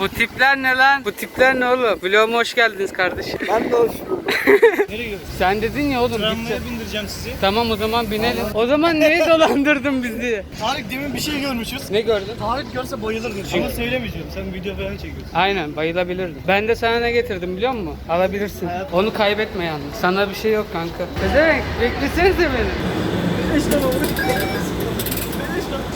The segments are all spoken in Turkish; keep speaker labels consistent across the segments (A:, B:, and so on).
A: Bu tipler ne lan? Bu tipler ne oğlum? Vloguma hoş geldiniz kardeşim.
B: Ben de hoş buldum.
C: Nereye gidiyoruz?
A: Sen dedin ya oğlum
C: Tramvaya
A: gideceğiz.
C: bindireceğim sizi.
A: Tamam o zaman binelim. O zaman neye dolandırdın bizi?
C: Tarık demin bir şey görmüşüz.
A: Ne gördün?
C: Tarık görse bayılırdı. Ama söylemeyeceğim. Sen video falan çekiyorsun.
A: Aynen bayılabilirdin. Ben de sana ne getirdim biliyor musun? Alabilirsin. Onu kaybetme yalnız. Sana bir şey yok kanka. Pezevenk beklesenize beni.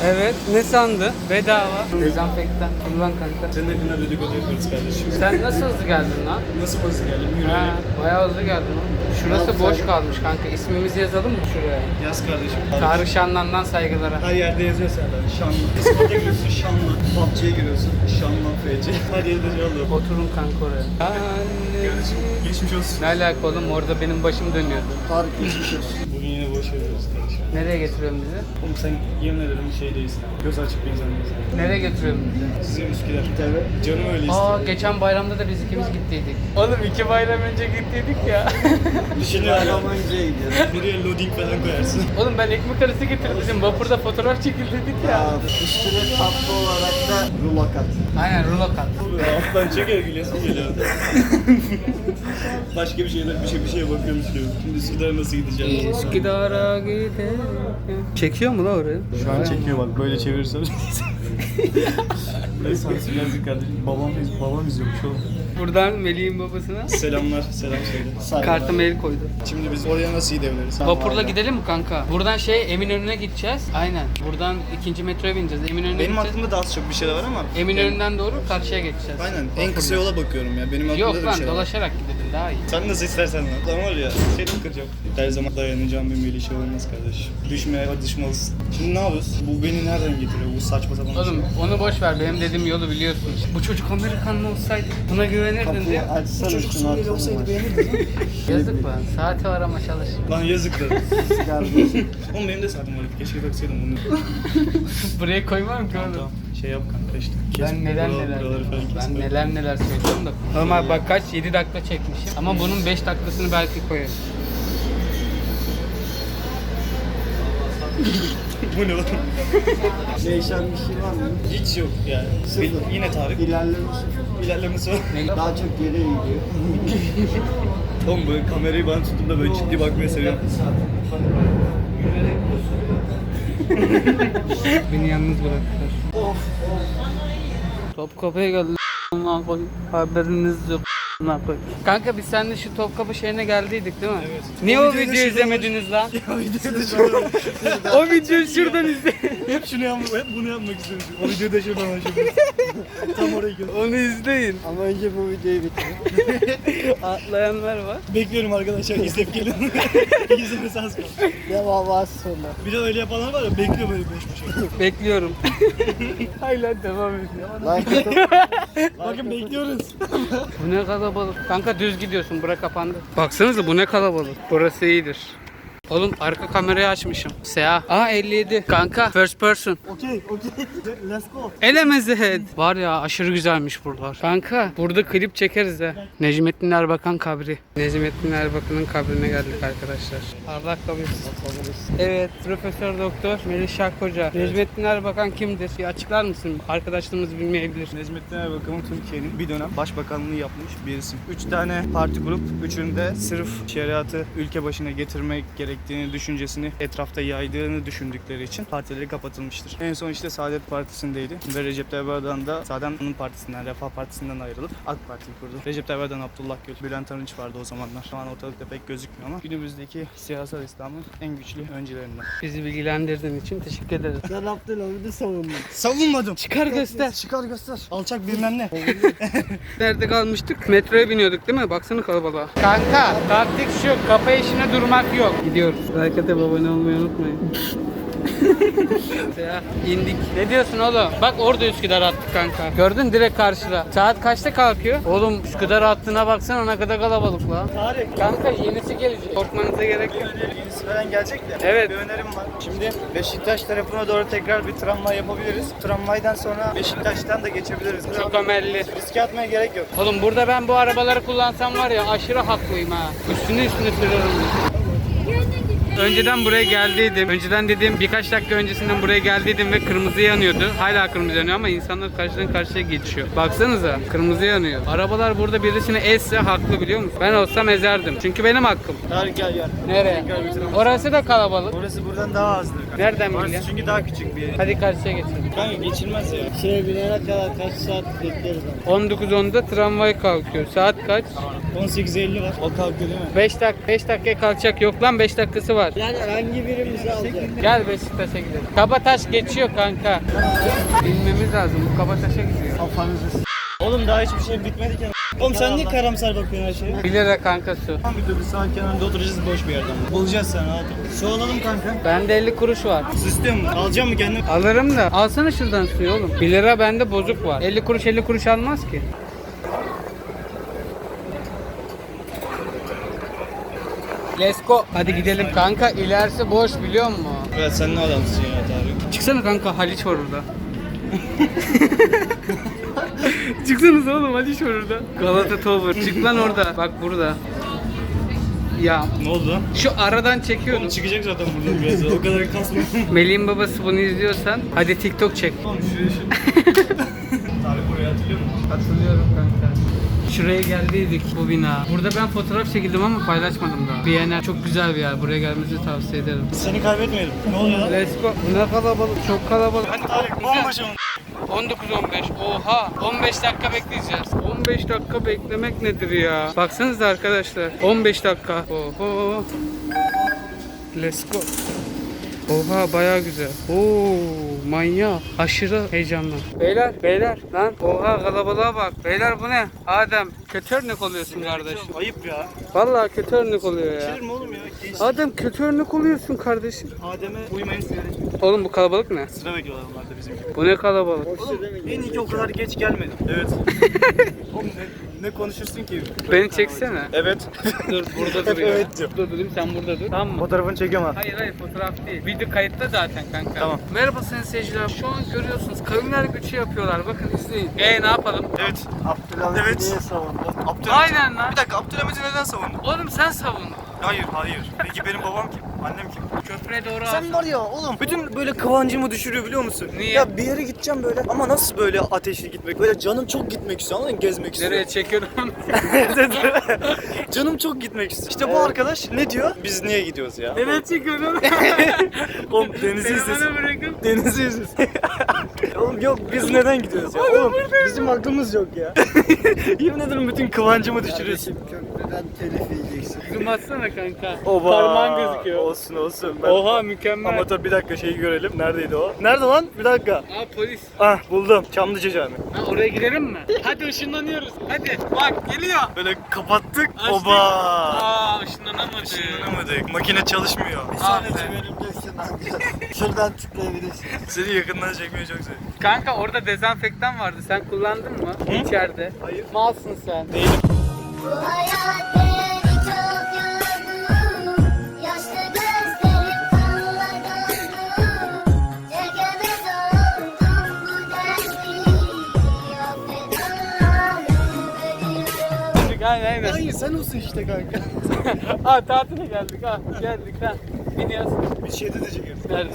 A: Evet ne sandı? Bedava. Dezenfektan. Kullan kanka.
C: Senin hakkında dedikodu yaparız kardeşim.
A: Sen nasıl hızlı geldin lan?
C: Nasıl bazı geldim?
A: Ha,
C: Yürüyelim.
A: bayağı hızlı geldin oğlum. Şurası boş kalmış kanka. İsmimizi yazalım mı şuraya?
C: Yaz kardeşim.
A: Tarık Şanlan'dan saygılara.
C: Her yerde yazıyor Serdar. Şanlı. Discord'a giriyorsun Şanlı. PUBG'ye giriyorsun Şanlı FC. Her yerde yazıyor.
A: Oturun kanka oraya.
C: Kardeşim geçmiş olsun.
A: Ne alaka oğlum orada benim başım dönüyordu.
B: Tarık geçmiş olsun.
C: Kardeşim.
A: Nereye getiriyorsun bizi?
C: Oğlum sen yemin ederim şey değilsin. Göz açık bir insan değilsin.
A: Nereye getiriyorsun bizi?
C: Sizin Üsküdar.
B: Evet.
C: Canım öyle istiyor.
A: Aa geçen bayramda da biz ikimiz gittiydik. Oğlum iki bayram önce gittiydik ya.
C: Düşünüyorum.
B: Bayram önce gidiyoruz.
C: Buraya loading falan koyarsın.
A: Oğlum ben ekmek arası getirdim. Vapurda fotoğraf çekildirdik ya.
B: Ya, üstüne tatlı olarak da rulo kat.
A: Aynen rulo kat.
C: Alttan çeker gülesin geliyor. Başka bir şeyler bir şey bir şeye bakıyormuş gibi. Şimdi Üsküdar'a nasıl gideceğim?
A: Üsküdar'a gidelim. Çekiyor mu la orayı?
C: Şu an çekiyor bak böyle çevirirsem. Ne sansürlersin kardeşim. Babam, babam izliyormuş oğlum.
A: Buradan Melih'in babasına
C: Selamlar, selam söyle.
A: kartı mail koydu.
C: Şimdi biz oraya nasıl gidebiliriz?
A: Vapurla gidelim mi kanka? Buradan şey Eminönü'ne gideceğiz. Aynen. Buradan ikinci metroya bineceğiz. Eminönü'ne
C: Benim
A: gideceğiz.
C: aklımda daha az çok bir şeyler var ama.
A: Eminönü'nden doğru karşıya geçeceğiz.
C: Aynen. En kısa yola bakıyorum ya. Benim aklımda
A: Yok
C: da bir
A: lan
C: şey var.
A: dolaşarak gidelim daha iyi.
C: Sen nasıl istersen lan. Lan var ya seni kıracağım. Her zaman dayanacağım bir melih şey olmaz kardeş. Düşmeye düşmalısın. Şimdi ne yapıyoruz? Bu beni nereden getiriyor? Bu saçma sapan bir
A: Oğlum
C: şey.
A: onu boş ver benim dediğim yolu biliyorsun. Bu çocuk Amerikanlı olsaydı buna güvenirdin diye.
B: Kapıyı açsana şunu atalım.
A: Yazık lan. Saati var ama çalış.
C: Lan yazık lan. Oğlum benim de saatim var. Keşke taksaydım bunu.
A: Buraya koymam ki oğlum.
C: tamam. Şey yap kanka işte. Kes
A: Ben neler neler ben neler neler söylüyorum da. Normal bak kaç 7 dakika çekmişim ama bunun 5 dakikasını belki koyarım.
C: Bu ne oğlum?
B: Değişen bir şey var mı?
C: Hiç yok yani.
B: Sıfır.
C: Yine Tarık.
B: İlerleme sıfır.
C: İlerlemesi var.
B: Daha çok geri gidiyor.
C: Oğlum böyle kamerayı bana tutup da böyle ciddi bakmayı seviyorum.
A: Beni yalnız bıraktılar. Topkapı'ya geldi. Aman koyayım. Haberiniz yok. Kanka biz seninle şu Topkapı şehrine geldiydik değil mi?
C: Evet.
A: Niye
C: O
A: o
C: videoyu da
A: videoyu izlemediniz lan?
C: Ya videoda şuradan.
A: o videoyu şuradan izle.
C: hep şunu yapmak, hep bunu yapmak istemişim. O videoda şuradan başladım. Tam oraya gidiyorum.
A: Onu izleyin.
B: Ama önce bu videoyu bitir.
A: Atlayanlar var.
C: Bekliyorum arkadaşlar izleyip gelin. İzlemesi az kaldı.
B: Devam az sonra.
C: Bir de öyle yapanlar var ya bekliyor böyle beş buçuk.
A: Bekliyorum. Hala devam ediyor.
C: Bakın bekliyoruz.
A: Bu ne kalabalık. Kanka düz gidiyorsun bura kapandı. Baksanıza bu ne kalabalık. Burası iyidir. Oğlum arka kamerayı açmışım. Seha. Aa 57. Kanka first person.
C: Okey okey. Let's go.
A: Elemezi head. Var ya aşırı güzelmiş buralar. Kanka burada klip çekeriz de. Necmettin Erbakan kabri. Necmettin Erbakan'ın kabrine geldik arkadaşlar. Kabul etsin. Evet Profesör Doktor Melih Şarkoca. Necmettin Erbakan kimdir? Bir açıklar mısın? Arkadaşlarımız bilmeyebilir.
C: Necmettin Erbakan'ın Türkiye'nin bir dönem başbakanlığı yapmış bir isim. Üç tane parti kurup üçünde sırf şeriatı ülke başına getirmek gerektiğini düşüncesini etrafta yaydığını düşündükleri için partileri kapatılmıştır. En son işte Saadet Partisi'ndeydi ve Recep Tayyip Erdoğan da zaten onun partisinden, Refah Partisi'nden ayrılıp AK Parti'yi kurdu. Recep Tayyip Erdoğan, Abdullah Gül, Bülent Arınç vardı o zamanlar. Şu an ortalıkta pek gözükmüyor ama günümüzdeki siyasal İslam'ın en güçlü öncülerinden.
A: Bizi bilgilendirdiğin için teşekkür ederiz.
B: Sen Abdülhamid'i savundun.
C: Savunmadım.
A: Çıkar göster.
C: Çıkar göster. Alçak bilmem ne.
A: Nerede kalmıştık? Metroya biniyorduk değil mi? Baksana kalabalığa. Kanka taktik şu. Kafa işine durmak yok. Gidiyoruz. Harekete abone olmayı unutmayın. ya indik. Ne diyorsun oğlum? Bak orada Üsküdar attık kanka. Gördün direkt karşıda. Saat kaçta kalkıyor? Oğlum Üsküdar attığına baksana ne kadar kalabalık la.
C: Tarık.
A: Kanka yenisi gelecek. Korkmanıza gerek yok.
C: Yenisi falan gelecek de.
A: Evet.
C: Bir önerim var. Şimdi Beşiktaş tarafına doğru tekrar bir tramvay yapabiliriz. Tramvaydan sonra Beşiktaş'tan da geçebiliriz.
A: Çok amelli.
C: Riske atmaya gerek yok.
A: Oğlum burada ben bu arabaları kullansam var ya aşırı haklıyım ha. Üstüne üstüne sürerim. Önceden buraya geldiydim. Önceden dediğim birkaç dakika öncesinden buraya geldiydim ve kırmızı yanıyordu. Hala kırmızı yanıyor ama insanlar karşıdan karşıya geçiyor. Baksanıza kırmızı yanıyor. Arabalar burada birisini ezse haklı biliyor musun? Ben olsam ezerdim. Çünkü benim hakkım.
C: Tarık gel gel.
A: Nereye? Orası da kalabalık.
C: Orası buradan daha azdır.
A: Nereden biliyorsun?
C: çünkü daha küçük bir yer.
A: Hadi karşıya geçelim.
C: Kanka geçilmez ya.
B: Şeye binene kadar kaç saat bekleriz ama.
A: 19.10'da tramvay kalkıyor. Saat kaç?
C: 18.50 var. O kalktı değil mi?
A: 5 dakika 5 dakikaya kalkacak. Yok lan 5 dakikası var.
B: Yani hangi birimizi alacak?
A: Gel Beşiktaş'a gidelim. Kabataş geçiyor kanka. Bilmemiz lazım. Bu Kabataş'a gidiyor.
B: Kafanızı s-
C: Oğlum daha hiçbir şey bitmedi ki. Oğlum sen niye karamsar bakıyorsun her şeye?
A: 1 lira kanka su.
C: Tam bir dur sağ kenarında oturacağız boş bir yerden. Bulacağız sen rahat ol. Su alalım kanka.
A: Bende 50 kuruş var.
C: Su istiyor musun? Alacağım mı kendin?
A: Alırım da. Alsana şuradan suyu oğlum. 1 lira bende bozuk var. 50 kuruş 50 kuruş almaz ki. Let's go. Hadi gidelim kanka. İlerisi boş biliyor musun?
C: Evet sen ne adamsın ya Tarık?
A: Çıksana kanka Haliç var orada. Çıksanız oğlum Haliç var orada. Galata Tower. Çık lan orada. Bak burada. Ya
C: Ne oldu lan?
A: şu aradan çekiyordum.
C: Oğlum çıkacak zaten buradan biraz o kadar kasma.
A: Melih'in babası bunu izliyorsan hadi TikTok çek.
C: Oğlum şuraya şu. Tarık burayı hatırlıyor musun?
A: Hatırlıyorum kanka. Şuraya geldiydik bu bina. Burada ben fotoğraf çekildim ama paylaşmadım daha. BNR çok güzel bir yer. Buraya gelmenizi tavsiye ederim.
C: Seni kaybetmeyelim. Ne oluyor lan?
A: Let's go. Ne kalabalık. Çok kalabalık.
C: Hadi Tarık bomboş ama.
A: 19-15. Oha. 15 dakika bekleyeceğiz. 15 dakika beklemek nedir ya? Baksanıza arkadaşlar. 15 dakika. Oho. Let's go. Oha baya güzel. Oo manyak. Aşırı heyecanlı. Beyler beyler lan. Oha kalabalığa bak. Beyler bu ne? Adem kötü örnek oluyorsun kardeşim.
C: Ayıp ya.
A: Vallahi kötü örnek oluyor ya.
C: Geçilir mi oğlum ya? Genç.
A: Adem kötü örnek oluyorsun kardeşim.
C: Adem'e uymayın sigara içmeyin.
A: Oğlum bu kalabalık ne?
C: Sıra bekliyorlar onlar da bizim gibi.
A: Bu ne kalabalık?
C: Oğlum en iyi ki o kadar geç gelmedim. Evet. Oğlum ne, ne konuşursun ki?
A: Beni çeksene.
C: Evet.
A: Dur burada dur ya.
C: evet diyor.
A: Burada durayım sen burada dur. Tamam mı?
C: Fotoğrafını çekiyorum ha.
A: Hayır hayır fotoğraf değil. Video kayıtta zaten kanka.
C: Tamam.
A: Merhaba sayın seyirciler. Şu an görüyorsunuz kavimler gücü yapıyorlar. Bakın izleyin. E ne yapalım?
C: Evet.
B: Abdülhamit
C: Evet.
B: niye savundu?
C: Abdülhamit.
A: Aynen lan.
C: Bir dakika Abdülhamit'i neden savundun?
A: Oğlum sen savun.
C: Hayır hayır. Peki benim babam kim? Annem kim?
A: Köprüye doğru.
C: Sen var ya oğlum bütün böyle kıvancımı düşürüyor biliyor musun?
A: Niye?
C: Ya bir yere gideceğim böyle ama nasıl böyle ateşli gitmek? Böyle canım çok gitmek istiyor anladın mı? Gezmek istiyor.
A: Nereye çekiyorum?
C: canım çok gitmek istiyor. İşte bu arkadaş ne diyor? Biz niye gidiyoruz ya?
A: Nereye çekiyorum?
C: Oğlum denizi
A: Beni
C: izlesin.
A: bana bırakın.
C: Denizi izlesin. oğlum yok biz neden gidiyoruz ya? Oğlum bizim aklımız yok ya. Yemin ederim bütün kıvancımı düşürüyorsun.
B: Köprüden telif yiyeceksin.
A: Zoom atsana kanka.
C: Oba.
A: Parmağın gözüküyor.
C: Olsun olsun. Ben...
A: Oha mükemmel.
C: Ama tabii bir dakika şeyi görelim. Neredeydi o? Nerede lan? Bir dakika.
A: Aa polis.
C: Ah buldum. Çamlıca Camii.
A: Ha, oraya girelim mi? Hadi ışınlanıyoruz. Hadi bak geliyor.
C: Böyle kapattık.
A: Açtık.
C: Oba.
A: Aa ışınlanamadı.
C: Işınlanamadık. Makine çalışmıyor.
A: Ah
B: Sadece
A: be.
B: benim de ışından Şuradan tıklayabilirsin.
C: Seni yakından çekmeyi çok seviyorum.
A: Kanka orada dezenfektan vardı. Sen kullandın mı? İçeride.
C: Hayır.
A: Malsın sen.
C: Değilim.
A: Aynen aynen.
C: Hayır sen olsun işte kanka.
A: ha tatile geldik ha. Geldik ha. Biniyoruz.
C: Bir şeyde de çekeriz.
A: Nerede?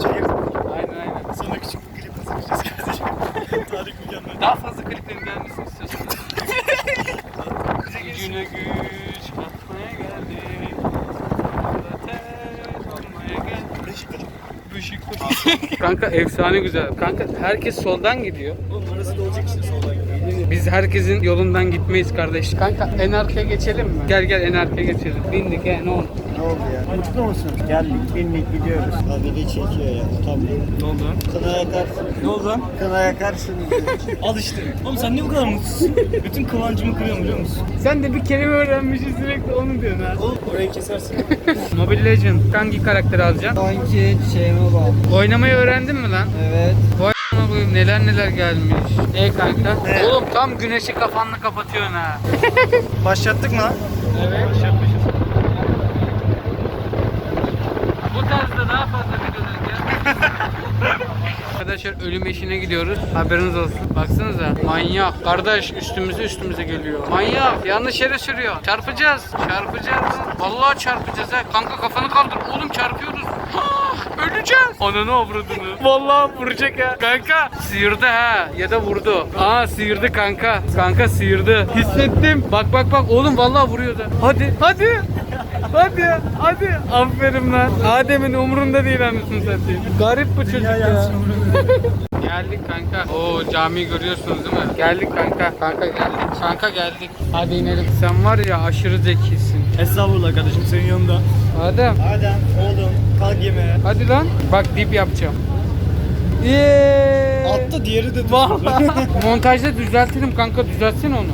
C: Çekeriz.
A: Aynen aynen.
C: Sonra küçük bir klip hazırlayacağız kardeşim. Tarık mükemmel.
A: Daha fazla kliplerin gelmesini istiyorsunuz. Gücüne güç katmaya olmaya.
C: Beşiktaş.
A: Beşiktaş. Kanka efsane güzel. Kanka herkes soldan gidiyor.
C: Oğlum orası da olacak işte soldan gidiyor.
A: Biz herkesin yolundan gitmeyiz kardeş. Kanka en arkaya geçelim mi? Gel gel en arkaya geçelim. Bindik he ne oldu?
B: Ne oldu ya? Mutlu musun? Geldik, bindik, gidiyoruz. Haberi çekiyor ya, utanmıyor.
C: Ne oldu lan?
B: Kına yakarsın.
C: Ne oldu lan?
B: Kına yakarsın.
C: Al işte. Oğlum sen niye bu kadar mutsuzsun? Bütün kıvancımı kırıyorum biliyor musun?
A: Sen de bir kelime öğrenmişsin sürekli onu diyorsun ha.
C: Oğlum orayı kesersin.
A: Mobile Legend hangi karakteri alacaksın?
B: Sanki şeyime bağlı.
A: Oynamayı öğrendin mi lan?
B: Evet.
A: Vay koyayım neler neler gelmiş. E kanka? Oğlum tam güneşi kafanla kapatıyorsun ha.
C: Başlattık mı lan?
A: Evet.
C: Başlatmışız.
A: Tarzda daha fazla videolar. Arkadaşlar ölüm eşine gidiyoruz. Haberiniz olsun. Baksanıza. Manyak. Kardeş üstümüze üstümüze geliyor. Manyak. Yanlış yere sürüyor. Çarpacağız. Çarpacağız. Vallahi çarpacağız ha. Kanka kafanı kaldır. Oğlum çarpıyoruz. Öleceğiz. Ananı avradını. Vallahi vuracak ha. Kanka sıyırdı ha. Ya da vurdu. Aa sıyırdı kanka. Kanka sıyırdı. Hissettim. Bak bak bak. Oğlum vallahi vuruyordu. Hadi. Hadi. Hadi. Hadi. Aferin lan. Adem'in umurunda değil anasını satayım. Garip bu çocuk ya. Geldik kanka. Oo camiyi görüyorsunuz değil mi? Geldik kanka. Kanka geldik. Kanka geldik. Hadi inelim. Sen var ya aşırı zekisin.
C: Estağfurullah kardeşim senin yanında.
A: Adem.
C: Adem oğlum kalk yemeğe.
A: Hadi lan. Bak dip yapacağım. Yeee.
C: Altta diğeri de
A: Vallahi. Montajda düzeltirim kanka düzeltsene onu.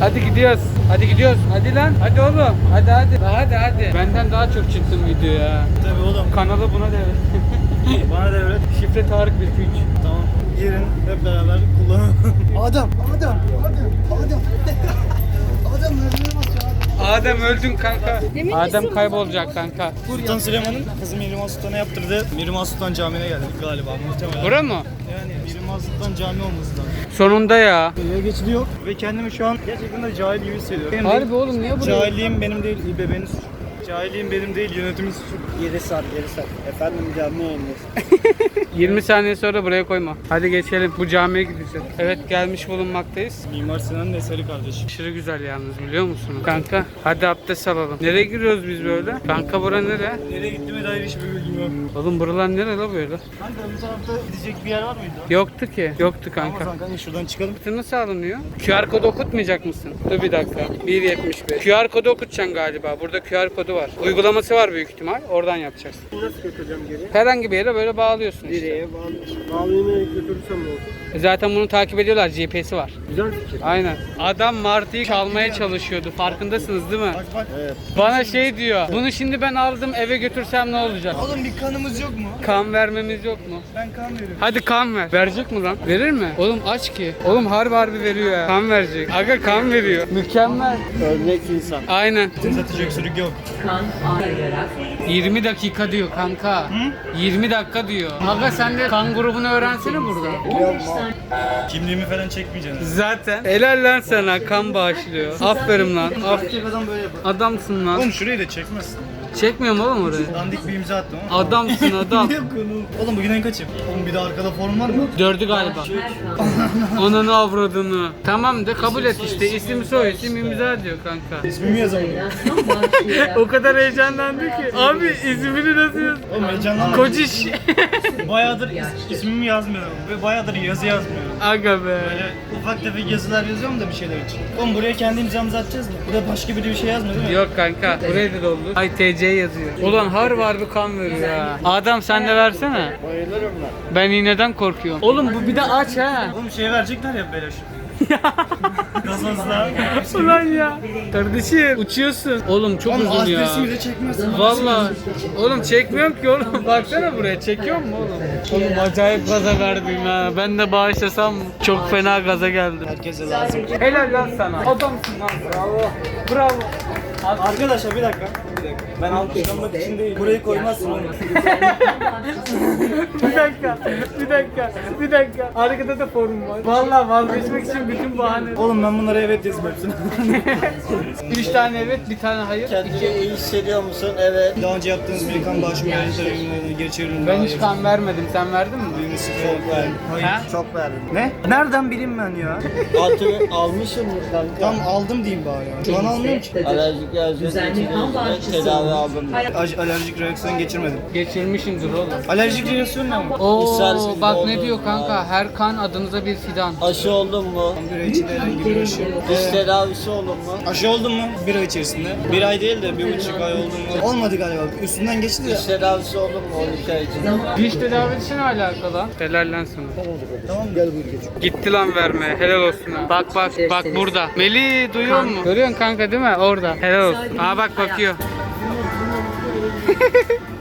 A: Hadi gidiyoruz. Hadi gidiyoruz. Hadi lan. Hadi oğlum. Hadi hadi. Hadi hadi. Benden daha çok çıktın videoya.
C: Tabii oğlum.
A: Kanalı buna devret.
C: Bana devret.
A: Şifre Tarık 1
C: Tamam. Girin hep beraber kullanalım. Adem, Adem, Adem, Adem. Adem
A: öldün kanka. Adem kaybolacak kanka.
C: Sultan Süleyman'ın kızı Mihrimah Sultan'a yaptırdığı Mihrimah Sultan Camii'ne geldik galiba muhtemelen.
A: Bura mı?
C: Yani Mihrimah Sultan Cami olması lazım.
A: Sonunda ya.
C: Buraya geçidi yok ve kendimi şu an gerçekten de cahil gibi hissediyorum. Benim
A: Harbi
C: değil,
A: oğlum niye buraya?
C: Cahilliğim benim değil, İBB'nin suçu. Cahilliğim benim değil, yönetimin suçu.
B: Geri sar geri sar. Efendim canlı yayındayız.
A: 20 saniye sonra buraya koyma. Hadi geçelim. Bu camiye gideceğiz. Evet gelmiş bulunmaktayız.
C: Mimar Sinan'ın eseri kardeşim.
A: Aşırı güzel yalnız biliyor musun? Kanka hadi abdest alalım. Nereye giriyoruz biz böyle? Kanka bura nere?
C: Nereye gittiğime dair hiçbir bilgim yok.
A: Oğlum buralar nere la böyle?
C: Kanka bu tarafta gidecek bir yer var mıydı?
A: Yoktu ki. Yoktu
C: Tamam
A: kanka.
C: kanka şuradan çıkalım.
A: Nasıl nasıl alınıyor? QR kodu okutmayacak mısın? Dur bir dakika. 1.75. QR kodu okutacaksın galiba. Burada QR kodu var. Uygulaması var büyük ihtimal. Oradan yapacaksın.
B: Nasıl götüreceğim geri?
A: Herhangi bir yere böyle bağlıyorsun işte.
B: Nereye bağlıyorsun? Bağlayayım götürürsem ne olur?
A: E Zaten bunu takip ediyorlar. GPS'i var.
B: Güzel fikir.
A: Aynen. Adam Martı'yı çalmaya çalışıyordu. Farkındasınız değil mi?
C: Bak bak.
B: Evet.
A: Bana şey diyor. Bunu şimdi ben aldım eve götürsem ne olacak?
C: Oğlum bir kanımız yok mu?
A: Kan vermemiz yok mu?
C: Ben kan veririm.
A: Hadi kan ver. Verecek mi lan? Verir mi? Oğlum aç ki. Oğlum harbi harbi veriyor ya. Kan verecek. Aga kan veriyor. Mükemmel.
B: Örnek insan.
A: Aynen.
C: Satacak öksürük yok.
A: 20 dakika diyor kanka. 20 dakika diyor. Aga sen de kan grubunu öğrensene burada.
C: Kimliğimi falan çekmeyeceksin.
A: Zaten. Helal lan sana kan bağışlıyor. Aferin lan. Aferin.
C: Erkek adam böyle yapar.
A: Adamsın lan.
C: Oğlum şurayı da çekmezsin.
A: Çekmiyorum oğlum orayı.
C: Dandik bir imza attım ama.
A: Adamsın adam.
C: Oğlum bugün en kaçım? Oğlum bir de arkada form var mı?
A: Dördü galiba. Ananı avradını. Tamam de kabul et işte. İsim soy isim imza diyor kanka.
C: İsmimi yazamadım.
A: o kadar heyecanlandı ki. Abi ismini nasıl yaz?
C: Oğlum heyecanlandım.
A: Kociş.
C: Bayağıdır is- ismimi yazmıyorum ve bayağıdır yazı yazmıyorum.
A: Aga be.
C: Böyle ufak tefek yazılar yazıyorum da bir şeyler için. Oğlum buraya kendi imzamızı atacağız mı? Burada başka biri bir şey yazmıyor değil mi?
A: Yok kanka. Buraya da doldu. Ay TC yazıyor. Ulan harbi harbi kan veriyor ya. Adam sen de versene.
B: Bayılırım ben.
A: Ben iğneden korkuyorum. Oğlum bu bir de aç ha.
C: Oğlum şey verecekler ya beleş. Gazozla.
A: Ulan ya. Kardeşim uçuyorsun. Oğlum çok
C: Oğlum
A: uzun ya.
C: adresimi de çekmezsin.
A: Vallahi oğlum çekmiyorum ki oğlum. Baksana buraya çekiyor mu oğlum? Oğlum acayip gaza verdim ha. Ben de bağışlasam çok fena gaza geldim.
C: Herkese lazım.
A: Helal lan sana. Adamsın lan. Bravo. Bravo.
C: Arkadaşlar bir dakika. Bir dakika. Ben alkışlanmak için değil. Burayı koymazsın oğlum.
A: bir dakika. Bir dakika. Bir dakika. Arkada da forum var. Vallahi vazgeçmek için bütün bahane.
C: Oğlum ben bunlara evet yazdım hepsini.
A: Üç tane evet, bir tane hayır.
B: Kendini iyi hissediyor musun? Evet.
C: Daha önce yaptığınız bir kan bağışımı geri çevirin.
A: Ben hiç kan vermedim. Sen verdin mi?
B: Çok verdim.
C: Hayır.
A: Ha?
B: Çok verdim.
C: Ne? Nereden bileyim ben ya?
B: Altı almışım kanka.
C: Tam aldım diyeyim bari. Şu an almıyorum ki.
B: Alerjik reaksiyon geçirdiğinizde tedavi aldım.
C: Aj- alerjik reaksiyon geçirmedim.
A: Geçirmişimdir oğlum.
C: Alerjik reaksiyon ne ama?
A: Oo
B: İstersen
A: bak ne diyor kanka her kan adınıza bir fidan.
B: Aşı oldun mu?
C: Bir ay içinde herhangi bir aşı.
B: Diş tedavisi oldun mu?
C: Aşı oldun mu? Bir ay içerisinde. Bir ay değil de bir buçuk ay oldu mu? Olmadı galiba. Üstünden geçti de.
B: Diş tedavisi oldun mu 12 ay içinde?
A: Diş tedavisi ne alakalı? Helal lan sana.
C: Tamam gel buyur geç.
A: Gitti lan verme. Helal olsun. Bak bak bak burada. Melih duyuyor musun? Görüyorsun kanka değil mi? Orada. Helal olsun. Aa bak bakıyor.